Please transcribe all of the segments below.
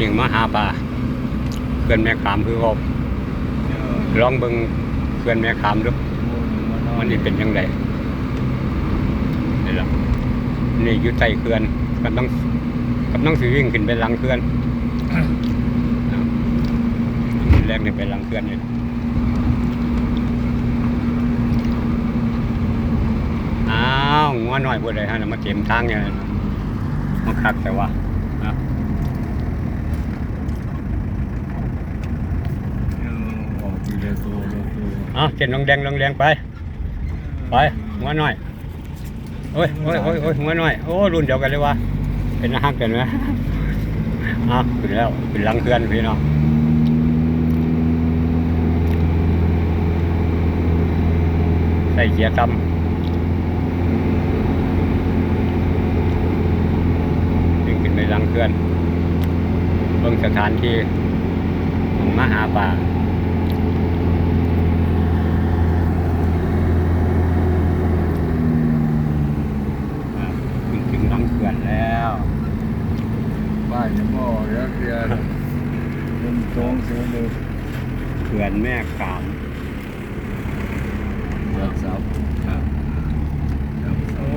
นี้มาหาปลาเพื่อนแม่ขามคือเขาลองเบิ่งเพื่อนแม่ขามดูมันนี่เป็นยังไงนี่ล่ะนี่อยู่ใต้เขื่อนก็ต้องก็ต้องสิวิ่งขึ้นไปหลังเขื่อนแรกนี่ไปหลังเขื่อนนี่อ้าวงัวหน่อยบ่ได้ฮะน่ะมาเต็มทางเนี่ยมันคักแต่ว่านะ ออกทีละตัว ละเอาเส้นลงแดงลงแดงไป ไปหัวหน่อยโอ้ยโอ้ยโอ้ยโอ้ยหัวหน่อยโอ้รุ่นเดียวกันเลยวะเป็นฮักกันไหมอะขึ้นแล้วขึ้นหลังเพื่อนพี่น้องใส่เกียร์ต่ำวิ่งขึ้นไปหลังเพื่อนเบิ่งสถานที่ของมาหาป่า อะถึงถึงหลังเขื่อนแล้วบ้านยังบ่แล้วเรียนเป็นตรงเสียเลยเขื่อนแม่ขามรักษาครับโอ้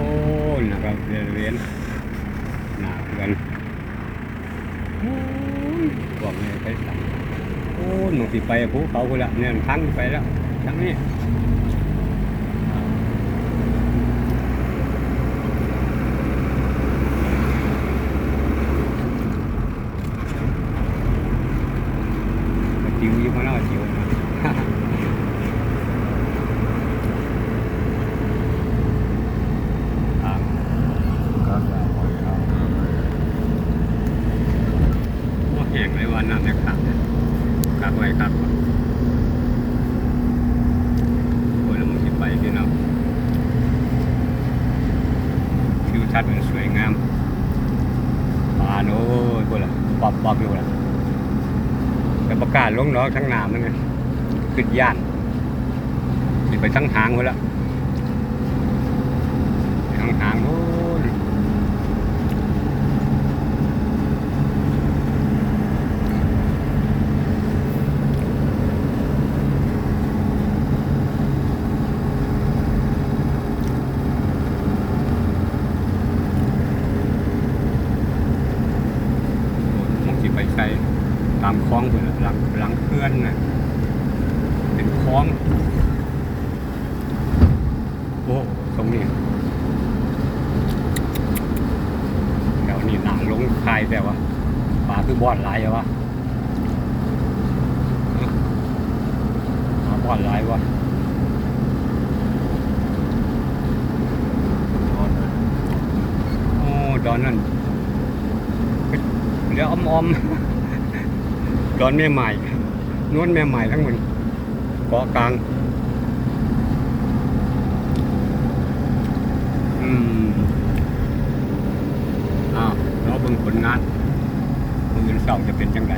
นะครับเรียนเรียนหนาเขื่อนโอ้ยบอกเลยไปสั่งโอ้ยหนูสิไปภูเขาคุณละเนี่ยทั้งไปแล้วทั้งนี้จิ๋วอยิ่งมาแล้วจิ๋วนะ ทาง ครับหอยเอา ว่าแห้งเลยวันนั้นเนี่ยครับกักไว้กักไว้โอ้ยแล้วมึงสิไปพี่น้องทิวทัศน์มันสวยงามป่าโน้ยกูละปอบปอบอยู่ละแต่ประกาศลงเนาะทั้งน้ำนั่นไงขึ้นย่านไปทั้งหางคนละทั้งหางโน้น มองสิไปใส่ ตามคลองไปหลังหลังเพื่อนน่ะเป็นคลอง โอ้ตรงนี้แถวนี้หนาลงคายแต่ว่าปลาคือบอดหลายอะวะปลาบอดหลายวะตอนโอ้ดอนนั่นเดี๋ยวอมอมๆ อนแม่ใหม่นวลแม่ใหม่ทั้งหมดเกาะกลางอืมอ้าวเราเบิ่งผลงานมืออื่นเสาจะเป็นจังไง